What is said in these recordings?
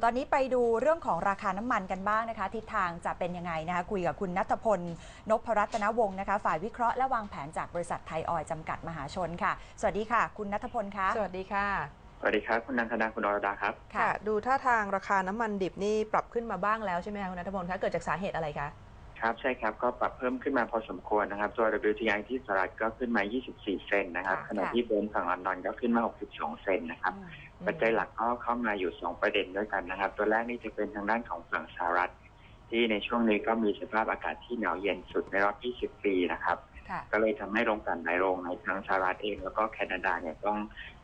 วนตอนนี้ไปดูเรื่องของราคาน้ำมันกันบ้างนะคะ ทิศทางจะเป็นยังไงนะคะ คุยกับคุณนัทพลนพรัตนวงศ์นะคะ ฝ่ายวิเคราะห์และวางแผนจากบริษัทไทยออยล์จำกัดมหาชนค่ะ สวัสดีค่ะ คุณนัทพลคะสวัสดีค่ะสวัสดีครับ คุณนันทนาคุณอรดาครับ ค่ะ ดูท่าทางราคาน้ำมันดิบนี่ปรับขึ้นมาบ้างแล้วใช่ไหมคะคุณนัทพลคะเกิดจากสาเหตุอะไรคะ ครับใช่ครับก็ปรับเพิ่มขึ้นมาพอสมควรนะครับตัว WTI ที่สหรัฐก็ขึ้นมา 24 เซนต์นะครับค่ะขณะที่เบรนท์ฝั่งลอนดอนก็ขึ้นมา 62 เซนต์นะครับปัจจัยหลักก็เข้ามาอยู่ 2 ประเด็นด้วยกันนะครับ ตัวแรกนี่จะเป็นทางด้านของฝั่งสหรัฐ ที่ในช่วงนี้ก็มีสภาพอากาศที่หนาวเย็นสุดในรอบ 20 ปีนะครับค่ะก็เลยทำให้โรงกลั่นหลายโรงในทั้งสหรัฐเองแล้วก็แคนาดาเนี่ยต้อง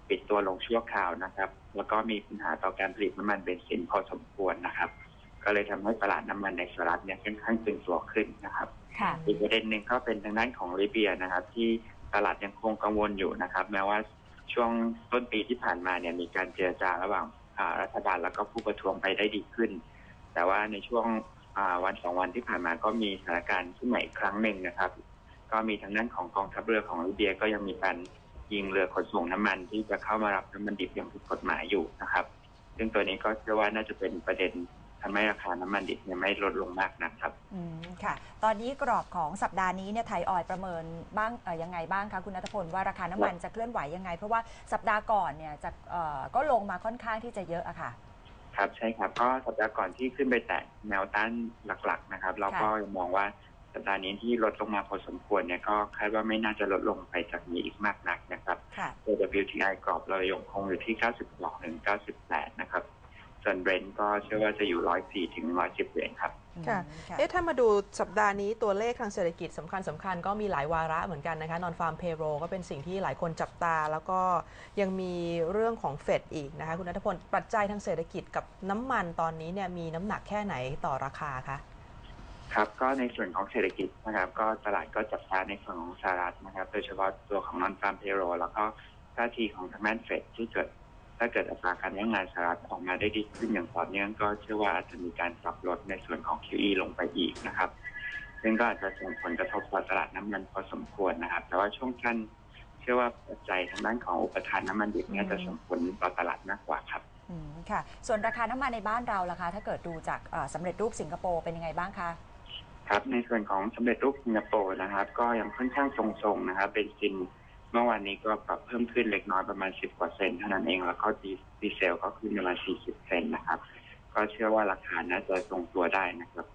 ปิดตัวลงชั่วคราวนะครับ แล้วก็มีปัญหาต่อการผลิตน้ำมันเบนซินพอสมควรนะครับ ก็เลยทำให้ตลาดน้ำมันในสหรัฐเนี่ยค่อนข้างตึงตัวขึ้นนะครับค่ะอีกประเด็นหนึ่งก็เป็นทางด้านของลิเบียนะครับ ที่ตลาดยังคงกังวลอยู่นะครับ แม้ว่าช่วงต้นปีที่ผ่านมาเนี่ยมีการเจรจาระหว่างอ่ารัฐบาลแล้วก็ผู้ประท้วงไปได้ดีขึ้น แต่ว่าในช่วงอ่าวันสองวันที่ผ่านมาก็มีสถานการณ์ขึ้นใหม่อีกครั้งหนึ่งนะครับ ก็มีทางด้านของกองทัพเรือของลิเบียก็ยังมีการยิงเรือขนส่งน้ำมันที่จะเข้ามารับน้ำมันดิบอย่างผิดกฎหมายอยู่นะครับ ซึ่งตัวนี้ก็เชื่อว่าน่าจะเป็นประเด็น ทำให้ราคาน้ำมันดิบเนี่ยไม่ลดลงมากนะครับ อืมค่ะ ตอนนี้กรอบของสัปดาห์นี้เนี่ยไทยออยล์ประเมินบ้างเอ่อยังไงบ้างคะคุณนัทพลว่าราคาน้ำมันจะเคลื่อนไหวยังไง เพราะว่าสัปดาห์ก่อนเนี่ยจะเอ่อก็ลงมาค่อนข้างที่จะเยอะอะค่ะ ครับใช่ครับก็สัปดาห์ก่อนที่ขึ้นไปแตะแนวต้านหลักๆนะครับ เราก็มองว่าสัปดาห์นี้ที่ลดลงมาพอสมควรเนี่ยก็คาดว่าไม่น่าจะลดลงไปจากนี้อีกมากนักนะครับ ค่ะตัว WTI กรอบเรายังคงอยู่ที่ 92ถึง98 นะครับ ส่วนเบรนท์ก็เชื่อว่าจะอยู่104ถึง110เหรียญครับค่ะค่ะ เอ๊ะ ถ้ามาดูสัปดาห์นี้ตัวเลขทางเศรษฐกิจสำคัญสำคัญก็มีหลายวาระเหมือนกันนะคะนอนฟาร์มเพโรก็เป็นสิ่งที่หลายคนจับตา แล้วก็ยังมีเรื่องของเฟดอีกนะคะ คุณนัทพล ปัจจัยทางเศรษฐกิจกับน้ำมันตอนนี้เนี่ยมีน้ำหนักแค่ไหนต่อราคาคะครับก็ในส่วนของเศรษฐกิจนะครับก็ตลาดก็จับตาในส่วนของสหรัฐนะครับ โดยเฉพาะตัวของนอนฟาร์มเพโรแล้วก็ท่าทีของทางด้านเฟดที่เกิด ถ้าเกิดอัตราการว่างงานสหรัฐออกมาได้ดีขึ้นอย่างต่อเนื่องก็เชื่อว่าอาจจะมีการปรับลดในส่วนของ QE ลงไปอีกนะครับ ซึ่งก็อาจจะส่งผลกระทบต่อตลาดน้ำมันพอสมควรนะครับ แต่ว่าช่วงสั้นเชื่อว่าปัจจัยทางด้านของอุปทานน้ำมันดิบเนี่ยจะส่งผลต่อตลาดมากกว่าครับอืมค่ะ ส่วนราคาน้ำมันในบ้านเราล่ะคะ ถ้าเกิดดูจากเอ่อสำเร็จรูปสิงคโปร์เป็นยังไงบ้างคะครับในส่วนของสำเร็จรูปสิงคโปร์นะครับ ก็ยังค่อนข้างทรงๆนะครับ เป็นซิน เมื่อวานนี้ก็ปรับเพิ่มขึ้นเล็กน้อยประมาณ 10 กว่าเซนเท่านั้นเอง แล้วก็ดีดีเซลก็ขึ้นประมาณ 40 เซนนะครับ ก็เชื่อว่าราคาน่าจะทรงตัวได้นะครับ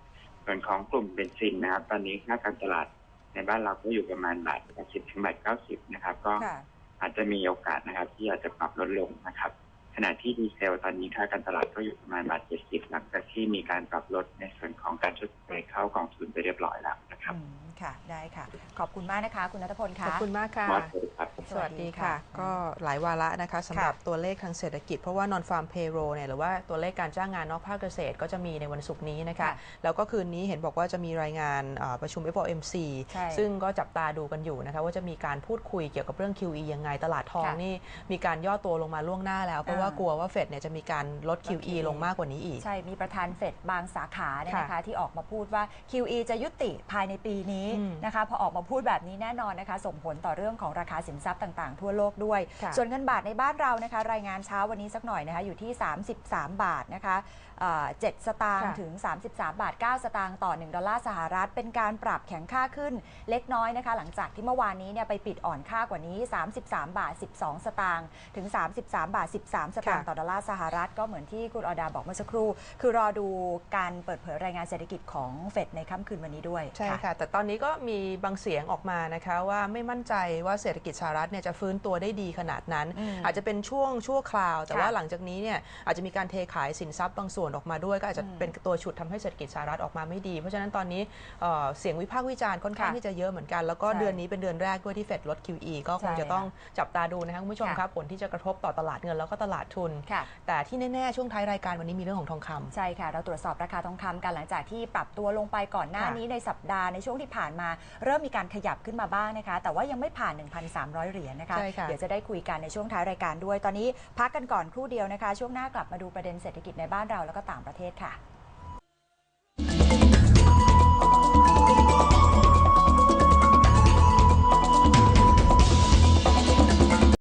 ส่วนของกลุ่มเบนซินนะครับ ตอนนี้ค่าการตลาดในบ้านเราก็อยู่ประมาณบาท80ถึงบาท90นะครับ ก็ค่ะอาจจะมีโอกาสนะครับ ที่อาจจะปรับลดลงนะครับ ขณะที่ดีเซลตอนนี้ค่าการตลาดก็อยู่ประมาณบาท70หลังจากที่มีการปรับลดในส่วนของการชดเชยเข้ากองทุนไปเรียบร้อยแล้วนะครับอืม ค่ะได้ค่ะ ขอบคุณมากนะคะ คุณนัทพลขค่ะอบคุณมากค่ะมอสสวัสดีครับ สวัสดีค่ะ ก็หลายวาระนะคะสำหรับตัวเลขทางเศรษฐกิจ เพราะว่านอนฟาร์มเพโรเนี่ยหรือว่าตัวเลขการจ้างงานนอกภาคเกษตรก็จะมีในวันศุกร์นี้นะคะ ค่ะแล้วก็คืนนี้เห็นบอกว่าจะมีรายงานเอ่อประชุม FOMC ใช่ซึ่งก็จับตาดูกันอยู่นะคะ ว่าจะมีการพูดคุยเกี่ยวกับเรื่อง QE ยังไง ตลาดทองค่ะนี่มีการย่อตัวลงมาล่วงหน้าแล้ว เพราะว่าอ่ากลัวว่าเฟดเนี่ยจะมีการลด ลด QE QE ลงมากกว่านี้อีก ใช่มีประธานเฟดบางสาขาเนี่ยนะคะค่ะที่ออกมาพูดว่า QE จะยุติภายในปีนี้อืมนะคะพอออกมาพูดแบบนี้แน่นอนนะคะ ส่งผลต่อเรื่องของราคาสินทรัพย์ต่างๆ ทั่วโลกด้วยค่ะส่วนเงินบาทในบ้านเรานะคะ รายงานเช้าวันนี้สักหน่อยนะคะอยู่ที่ 33 บาทนะคะเอ่อ7สตางค์ค่ะถึง 33 บาท 9 สตางค์ต่อ 1 ดอลลาร์สหรัฐ เป็นการปรับแข็งค่าขึ้นเล็กน้อยนะคะ หลังจากที่เมื่อวานนี้เนี่ยไปปิดอ่อนค่ากว่านี้ 33 บาท 12 สตางค์ถึง 33 บาท 13 สตางค์ค่ะต่อดอลลาร์สหรัฐ ก็เหมือนที่คุณอดาบอกเมื่อสักครู่ คือรอดูการเปิดเผยรายงานเศรษฐกิจของเฟดในค่ำคืนวันนี้ด้วยใช่ค่ะแต่ตอนนี้ก็มีบางเสียงออกมานะคะว่าไม่มั่นใจว่าเศรษฐกิจสหรัฐเนี่ยจะฟื้นตัวได้ดีขนาดนั้นอืมอาจจะเป็นช่วงชั่วคราว แต่ค่ะว่าหลังจากนี้เนี่ยอาจจะมีการเทขายสินทรัพย์บางส่วนออกมาด้วย ก็อาจจะอืมเป็นตัวฉุดทำให้เศรษฐกิจสหรัฐออกมาไม่ดี เพราะฉะนั้นตอนนี้เอ่อเสียงวิพากษ์วิจารณ์ค่อนข้างค่ะที่จะเยอะเหมือนกัน แล้วก็ใช่เดือนนี้เป็นเดือนแรกด้วยที่เฟดลด QE ก็คงใช่จะต้องจับตาดูนะคะคุณผู้ชมค่ะครับผลที่จะกระทบต่อตลาดเงินแล้วก็ตลาดทุนค่ะแต่ที่แน่ๆช่วงท้ายรายการวันนี้มีเรื่องของทองคำใช่ค่ะเราตรวจสอบราคาทองคำกันหลังจากที่ปรับตัวลงไปก่อนหน้าค่ะนี้ในสัปดาห์ในช่วงที่ผ่านมา เริ่มมีการขยับขึ้นมาบ้างนะคะ แต่ว่ายังไม่ผ่าน 1,300 เหรียญนะคะ ใช่ค่ะ เดี๋ยวจะได้คุยกันในช่วงท้ายรายการด้วย ตอนนี้พักกันก่อนครู่เดียวนะคะ ช่วงหน้ากลับมาดูประเด็นเศรษฐกิจในบ้านเราแล้วก็ต่างประเทศค่ะ